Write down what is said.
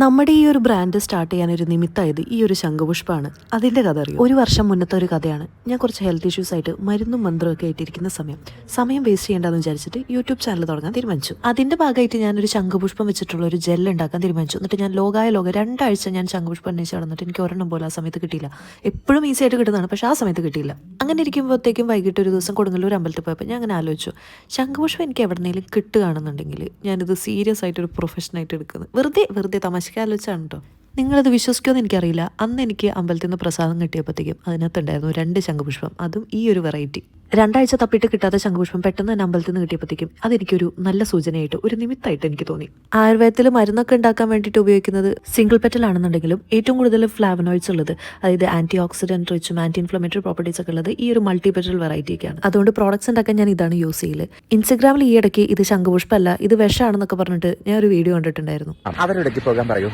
നമ്മുടെ ഈ ഒരു ബ്രാൻഡ് സ്റ്റാർട്ട് ചെയ്യാൻ ഒരു നിമിത്തമായത് ഈ ഒരു ശംഖുപുഷ്പമാണ് അതിന്റെ കഥ അറിയും? ഒരു വർഷം മുന്നത്തെ ഒരു കഥയാണ്. ഞാൻ കുറച്ച് ഹെൽത്ത് ഇഷ്യൂസ് ആയിട്ട് മരുന്നും മന്ത്രവും ഒക്കെ ആയിട്ടിരിക്കുന്ന സമയം. സമയം വേസ്റ്റ് ചെയ്യേണ്ടെന്ന് വിചാരിച്ചിട്ട് യൂട്യൂബ് ചാനൽ തുടങ്ങാൻ തീരുമാനിച്ചു. അതിന്റെ ഭാഗമായിട്ട് ഞാൻ ഒരു ശംഖുപുഷ്പം വെച്ചിട്ടുള്ള ഒരു ജെൽ ഉണ്ടാക്കാൻ തീരുമാനിച്ചു. എന്നിട്ട് ഞാൻ ലോകായ ലോകം രണ്ടാഴ്ച ഞാൻ ശംഖുപുഷ്പം അന്വേഷിച്ച് നടന്നിട്ട് എനിക്ക് ഒരെണ്ണം പോലും ആ സമയത്ത് കിട്ടിയില്ല. എപ്പോഴും ഈസി ആയിട്ട് കിട്ടുന്നതാണ് പക്ഷേ ആ സമയത്ത് കിട്ടിയില്ല. അങ്ങനെ ഇരിക്കുമ്പോഴത്തേക്കും വൈകിട്ട് ഒരു ദിവസം കൊടുങ്ങല്ലൂർ അമ്പലത്തിൽ പോയപ്പോൾ ഞാൻ അങ്ങനെ ആലോചിച്ചു. ശംഖുപുഷ്പം എനിക്ക് എവിടെന്നെങ്കിലും കിട്ടുകയാണെന്നുണ്ടെങ്കിൽ ഞാനിത് സീരിയസ് ആയിട്ട് ഒരു പ്രൊഫഷനായിട്ട് എടുക്കുന്നത് വെറുതെ വെറുതെ തമാശക്ക് ആലോചിച്ചാണ് കേട്ടോ നിങ്ങളത് വിശ്വസിക്കുമെന്ന് എനിക്കറിയില്ല. അന്ന് എനിക്ക് അമ്പലത്തിൽ നിന്ന് പ്രസാദം കിട്ടിയപ്പോഴത്തേക്കും അതിനകത്തുണ്ടായിരുന്നു രണ്ട് ശംഖുപുഷ്പം. അതും ഈ ഒരു വെറൈറ്റി രണ്ടാഴ്ച തപ്പിട്ട് കിട്ടാത്ത ശംഖുപുഷ്പം പെട്ടെന്ന് തന്നെ അമ്പലത്തിൽ നിന്ന് കിട്ടിയപ്പോഴത്തേക്കും അതെനിക്കൊരു നല്ല സൂചനയായിട്ട് ഒരു നിമിത്തമായിട്ട് എനിക്ക് തോന്നി. ആയുർവേദത്തിൽ മരുന്നൊക്കെ ഉണ്ടാക്കാൻ വേണ്ടിയിട്ട് ഉപയോഗിക്കുന്നത് സിംഗിൾ പെറ്റൽ ആണെന്നുണ്ടെങ്കിലും ഏറ്റവും കൂടുതൽ ഫ്ലാവനോയിഡ്സ് ഉള്ളത് അതായത് ആന്റി ഓക്സിഡന്റ് റിച്ചും ആന്റി ഇൻഫ്ലമേറ്ററി പ്രോപ്പർട്ടീസ് ഒക്കെ ഉള്ളത് ഈ ഒരു മൾട്ടി പെറ്റൽ വെറൈറ്റി ഒക്കെയാണ് അതുകൊണ്ട് പ്രോഡക്ട്സ് ഉണ്ടാക്കാൻ ഞാൻ ഇതാണ് യൂസ് ചെയ്യൽ. ഇൻസ്റ്റഗ്രാമിൽ ഈ ഇടയ്ക്ക് ഇത് ശംഖുപുഷ്പമല്ല ഇത് വിഷമാണെന്നൊക്കെ പറഞ്ഞിട്ട് ഞാൻ ഒരു വീഡിയോ കണ്ടിട്ടുണ്ടായിരുന്നു.